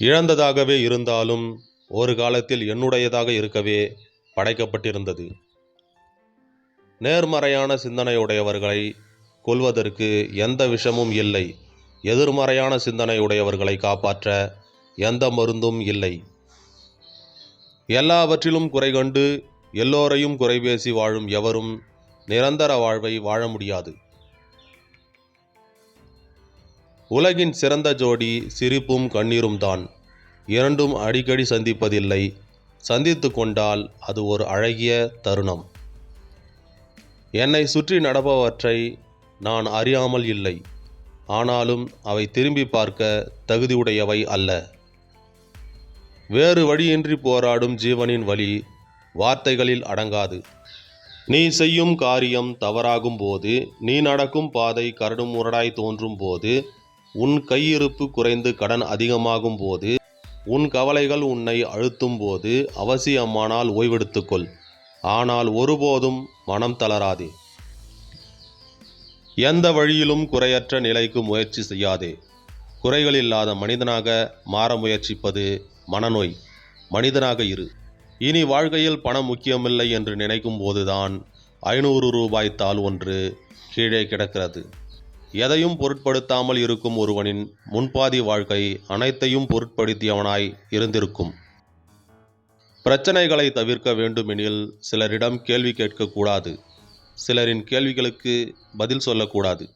இழந்ததாகவே இருந்தாலும் ஒரு காலத்தில் என்னுடையதாக இருக்கவே படைக்கப்பட்டிருந்தது. நேர்மறையான சிந்தனையுடையவர்களை கொல்வதற்கு எந்த விஷமும் இல்லை. எதிர்மறையான சிந்தனையுடையவர்களை காப்பாற்ற எந்த மருந்தும் இல்லை. எல்லாவற்றிலும் குறை கண்டு எல்லோரையும் குறைபேசி வாழும் எவரும் நிரந்தர வாழ்வை வாழ முடியாது. உலகின் சிறந்த ஜோடி சிரிப்பும் கண்ணீரும் தான். இரண்டும் அடிக்கடி சந்திப்பதில்லை. சந்தித்து கொண்டால் அது ஒரு அழகிய தருணம். என்னை சுற்றி நடப்பவற்றை நான் அறியாமல் இல்லை. ஆனாலும் அவை திரும்பி பார்க்க தகுதியுடையவை அல்ல. வேறு வழியின்றி போராடும் ஜீவனின் வழி வார்த்தைகளில் அடங்காது. நீ செய்யும் காரியம் தவறாகும் போது நீ நடக்கும் பாதை கரடு முரடாய் தோன்றும் போது உன் கையிருப்பு குறைந்து கடன் அதிகமாகும் போது உன் கவலைகள் உன்னை அழுத்தும் போது அவசியமானால் ஓய்வெடுத்துக்கொள். ஆனால் ஒருபோதும் மனம் தளராதே. எந்த வழியிலும் குறையற்ற நிலைக்கு முயற்சி செய்யாதே. குறைகள் இல்லாத மனிதனாக மாற முயற்சிப்பது மனநோய். மனிதனாக இரு. இனி வாழ்க்கையில் பணம் முக்கியமில்லை என்று நினைக்கும் போதுதான் ஐநூறு ரூபாய் தாள் ஒன்று கீழே கிடக்கிறது. எதையும் பொருட்படுத்தாமல் இருக்கும் ஒருவனின் முன்பாதி வாழ்க்கை அனைத்தையும் பொருட்படுத்தியவனாய் இருந்திருக்கும். பிரச்சனைகளை தவிர்க்க வேண்டுமெனில் சிலரிடம் கேள்வி கேட்கக்கூடாது. சிலரின் கேள்விகளுக்கு பதில் சொல்லக்கூடாது.